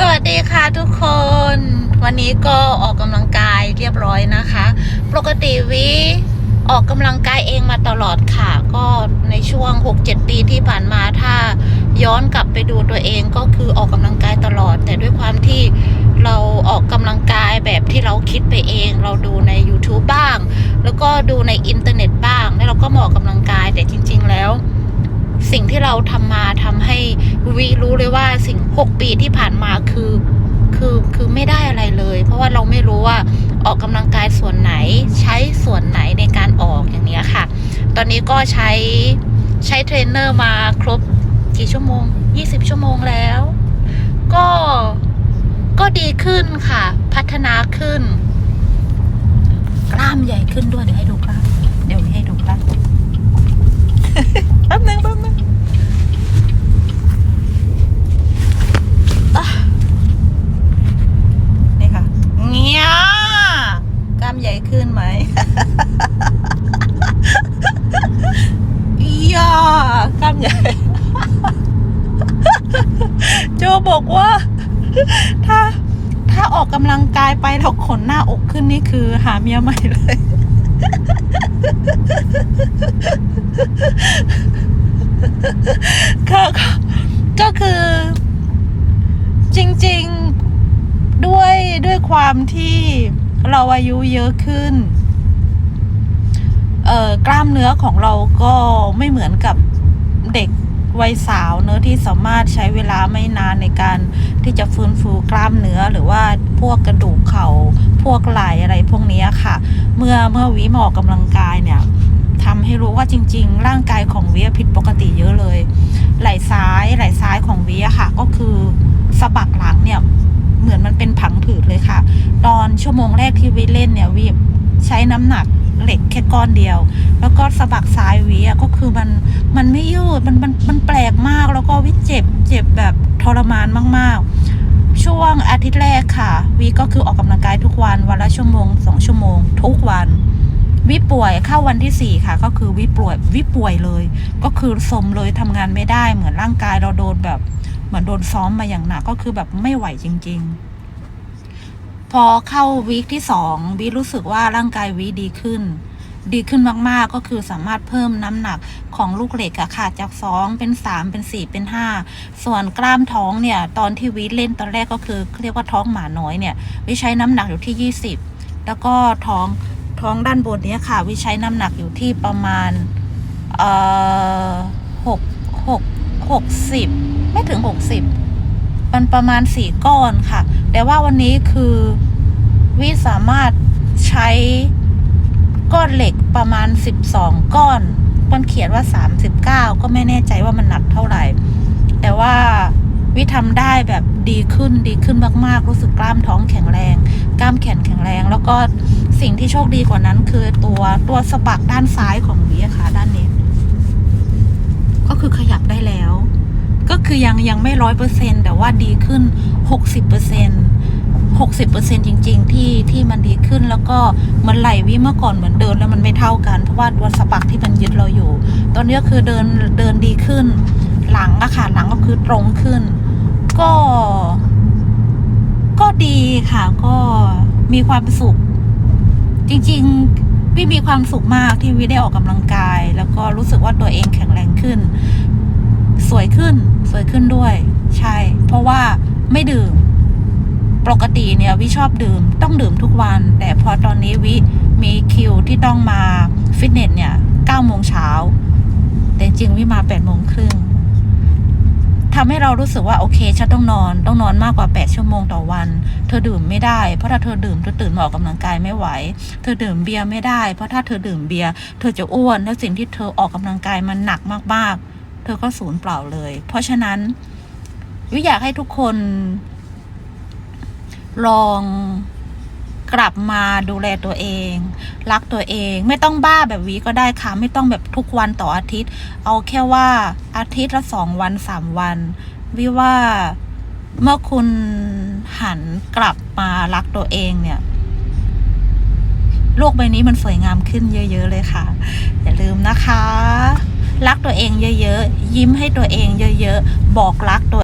สวัสดีค่ะทุกคน วันนี้ก็ออกกำลังกายเรียบร้อยนะคะ ปกติวิออกกำลังกายเองมาตลอดค่ะ ก็ในช่วง 6-7 ปีที่ผ่านมาถ้าย้อนกลับไปดูตัวเองก็คือออกกำลังกายตลอด แต่ด้วยความที่เราออกกำลังกายแบบที่เราคิดไปเอง เราดูใน YouTube บ้าง แล้วก็ดูในอินเทอร์เน็ตบ้าง แล้วเราก็มาออกกำลังกายแต่จริง ๆ แล้ว ที่เราทำมาทำให้วิรู้เลยว่าสิ่ง6ปีที่ผ่านมาคือคือคือไม่ได้อะไรเลย เพราะว่าเราไม่รู้ว่าออกกำลังกายส่วนไหน ใช้ส่วนไหนในการออกอย่างนี้ค่ะ ตอนนี้ก็ใช้ใช้เทรนเนอร์มาครบกี่ชั่วโมง 20 ชั่วโมงแล้ว ก็ก็ดีขึ้นค่ะ พัฒนาขึ้น กล้ามใหญ่ขึ้นด้วยเดี๋ยวให้ดูกล้ามเดี๋ยวให้ดูกล้ามแป๊บนึงแป๊บนึงอะนี่ค่ะเงี้ยกล้ามใหญ่ขึ้นไหม อียากล้ามใหญ่ โจ บอกว่า ถ้าถ้าออกกำลังกายไปแล้วขนหน้าอกขึ้นนี่คือ หาเมียใหม่เลยก็ก็ก็คือ จริง ๆด้วยด้วยความที่เราอายุเยอะขึ้น เอ่อกล้ามเนื้อของเราก็ไม่เหมือนกับเด็ก วัยสาวเนื้อที่สามารถใช้เวลาไม่นานในการที่จะฟื้นฟูกล้ามเนื้อหรือว่าพวกกระดูกเขา่าพวกไหล่อะไรพวกนี้ค่ะ เมื่อเมื่อวิมาออกกำลังกายเนี่ยทำให้รู้ว่าจริง ๆ ร่างกายของวิผิดปกติเยอะเลย ไหล่ซ้ายไหล่ซ้ายของวิค่ะ ก็คือสะบักหลังเนี่ยเหมือนมันเป็นผังผืดเลยค่ะ ตอนชั่วโมงแรกที่วิเล่นเนี่ยวิใช้น้ำหนัก เหล็กแค่ก้อนเดียว แล้วก็สะบักซ้ายวิอะก็คือมันมันไม่ยืดมันมันมันแปลกมากแล้วก็วิเจ็บเจ็บแบบทรมานมาก ๆ ช่วงอาทิตย์แรกค่ะวิก็คือออกกำลังกายทุกวันวันละชั่วโมงสองชั่วโมง ทุกวันวิป่วยเข้าวันที่สี่ค่ะ ก็คือวิป่วยวิป่วยเลย ก็คือสมเลยทำงานไม่ได้เหมือนร่างกายเราโดนแบบ เหมือนโดนซ้อมมาอย่างหนักก็คือแบบไม่ไหวจริง ๆ พอเข้าวีคที่สองวีรู้สึกว่าร่างกายวีดีขึ้น ดีขึ้นมากๆก็คือสามารถเพิ่มน้ำหนักของลูกเหล็กอะค่ะจากสองเป็นสามเป็นสี่เป็นห้าส่วนกล้ามท้องเนี่ยตอนที่วีเล่นตอนแรกก็คือเรียกว่าท้องหมาน้อยเนี่ยวิใช้น้ำหนักอยู่ที่ยี่สิบแล้วก็ท้องท้องด้านบนเนี้ยค่ะวิใช้น้ำหนักอยู่ที่ประมาณเอ่อหกหกหกสิบไม่ถึงหกสิบ มันประมาณสี่ก้อนค่ะ แต่ว่าวันนี้คือวิสามารถใช้ก้อนเหล็กประมาณสิบสองก้อน มันเขียนว่าสามสิบเก้าก็ไม่แน่ใจว่ามันหนักเท่าไหร่ แต่ว่าวิทำได้แบบดีขึ้นดีขึ้นมากๆ รู้สึกกล้ามท้องแข็งแรง กล้ามแขนแข็งแรง แล้วก็สิ่งที่โชคดีกว่านั้นคือตัวตัวสะบักด้านซ้ายของวิอะค่ะ ด้านนี้ ก็คือขยับได้แล้ว ก็คือยังยังไม่ร้อยเปอร์เซ็นแต่ว่าดีขึ้นหกสิบเปอร์เซ็นหกสิบเปอร์เซ็นจริง ๆ ที่ที่มันดีขึ้นแล้วก็เหมันไหลวิเมื่อก่อนเหมือนเดินแล้วมันไม่เท่ากัน เพราะว่าตัวสะบักที่มันยึดเราอยู่ ตอนนี้ก็คือเดินเดินดีขึ้น หลังอะค่ะหลังก็คือตรงขึ้น ก็ ก็ดีค่ะ ก็มีความสุข จริง ๆพี่มีความสุขมากที่วิได้ออกกำลังกาย แล้วก็รู้สึกว่าตัวเองแข็งแรงขึ้น สวยขึ้น สวยขึ้นด้วย ใช่ เพราะว่าไม่ดื่ม ปกติเนี่ยวิชอบดื่ม ต้องดื่มทุกวัน แต่พอตอนนี้วิมีคิวที่ต้องมาฟิตเนสเนี่ย9โมงเช้า แต่จริงวิมา8โมงครึ่งทำให้เรารู้สึกว่าโอเคฉันต้องนอน ต้องนอนมากกว่า 8 ชั่วโมงต่อวัน เธอดื่มไม่ได้ เพราะถ้าเธอดื่มเธอตื่นมาออกกำลังกายไม่ไหว เธอดื่มเบียร์ไม่ได้ เพราะถ้าเธอดื่มเบียร์เธอจะอ้วน แล้วสิ่งที่เธอออกกำลังกายมันหนักมากๆ ธอก็สูญเปล่าเลย เพราะฉะนั้นวิอยากให้ทุกคน ลองกลับมาดูแลตัวเอง รักตัวเอง ไม่ต้องบ้าแบบวีก็ได้ค่ะ ไม่ต้องแบบทุกวันต่ออาทิตย์ เอาแค่ว่าอาทิตย์ละสองวันสามวันวิว่าเมื่อคุณหันกลับมารักตัวเองเนี่ย โลกใบนี้มันสวยงามขึ้นเยอะ ๆ เลยค่ะ อย่าลืมนะคะ รักตัวเองเยอะๆ ยิ้มให้ตัวเองเยอะๆ บอกรักตัว